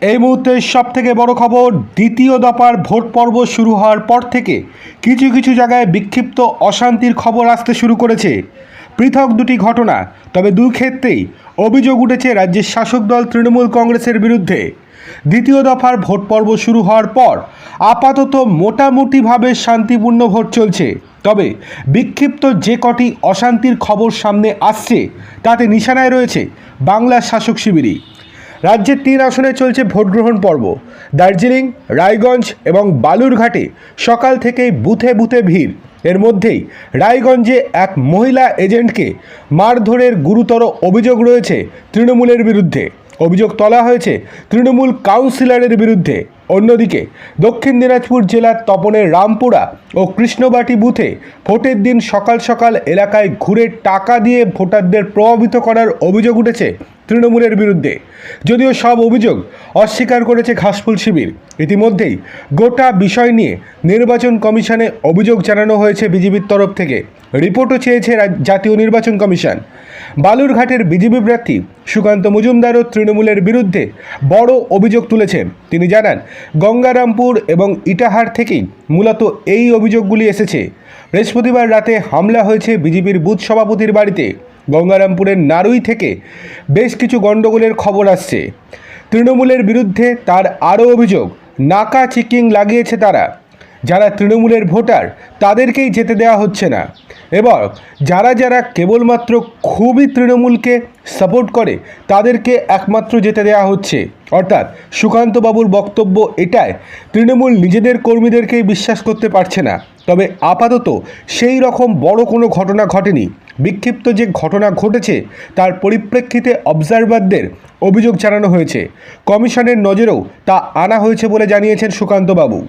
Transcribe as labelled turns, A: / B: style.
A: এই মুহূর্তে সব থেকে বড় খবর, দ্বিতীয় দফার ভোট পর্ব শুরু হওয়ার পর থেকে কিছু কিছু জায়গায় বিক্ষিপ্ত অশান্তির খবর আসতে শুরু করেছে। পৃথক দুটি ঘটনা, তবে দুই ক্ষেত্রেই অভিযোগ উঠেছে রাজ্যের শাসক দল তৃণমূল কংগ্রেসের বিরুদ্ধে। দ্বিতীয় দফার ভোট পর্ব শুরু হওয়ার পর আপাতত মোটামুটিভাবে শান্তিপূর্ণ ভোট চলছে। তবে বিক্ষিপ্ত যে কটি অশান্তির খবর সামনে আসছে, তাতে নিশানায় রয়েছে বাংলার শাসক শিবিরই। রাজ্যের তিন আসনে চলছে ভোট গ্রহণ পর্ব। দার্জিলিং, রায়গঞ্জ এবং বালুরঘাটে সকাল থেকেই বুথে বুথে ভিড়। এর মধ্যেই রায়গঞ্জে এক মহিলা এজেন্টকে মারধরের গুরুতর অভিযোগ রয়েছে তৃণমূলের বিরুদ্ধে। অভিযোগ তোলা হয়েছে তৃণমূল কাউন্সিলরের বিরুদ্ধে। অন্যদিকে দক্ষিণ দিনাজপুর জেলার তপনের রামপুরা ও কৃষ্ণবাটি বুথে ভোটের দিন সকাল সকাল এলাকায় ঘুরে টাকা দিয়ে ভোটারদের প্রভাবিত করার অভিযোগ উঠেছে তৃণমূলের বিরুদ্ধে। যদিও সব অভিযোগ অস্বীকার করেছে ঘাসফুল শিবির, ইতিমধ্যেই গোটা বিষয় নিয়ে নির্বাচন কমিশনে অভিযোগ জানানো হয়েছে বিজেপির তরফ থেকে। রিপোর্টও চেয়েছে জাতীয় নির্বাচন কমিশন। বালুরঘাটের বিজেপি প্রার্থী সুকান্ত মজুমদারও তৃণমূলের বিরুদ্ধে বড় অভিযোগ তুলেছেন। তিনি জানান, গঙ্গারামপুর এবং ইটাহার থেকেই মূলত এই অভিযোগগুলি এসেছে। বৃহস্পতিবার রাতে হামলা হয়েছে বিজেপির বুথ সভাপতির বাড়িতে। গঙ্গারামপুরের নারুই থেকে বেশ কিছু গণ্ডগোলের খবর আসছে। তৃণমূলের বিরুদ্ধে তার আরও অভিযোগ নাকা চিকিং লাগিয়েছে তারা। যারা তৃণমূলের ভোটার, তাদেরকেই যেতে দেওয়া হচ্ছে না। এবার যারা যারা কেবলমাত্র খুবই তৃণমূলকে সাপোর্ট করে, তাদেরকে একমাত্র যেতে দেওয়া হচ্ছে। অর্থাৎ সুকান্তবাবুর বক্তব্য এটাই, তৃণমূল নিজেদের কর্মীদেরকেই বিশ্বাস করতে পারছে না। তবে আপাতত সেই রকম বড় কোনো ঘটনা ঘটেনি। বিক্ষিপ্ত যে ঘটনা ঘটেছে, তার পরিপ্রেক্ষিতে অবজারভারদের অভিযোগ জানানো হয়েছে। কমিশনের নজরেও তা আনা হয়েছে বলে জানিয়েছেন সুকান্তবাবু।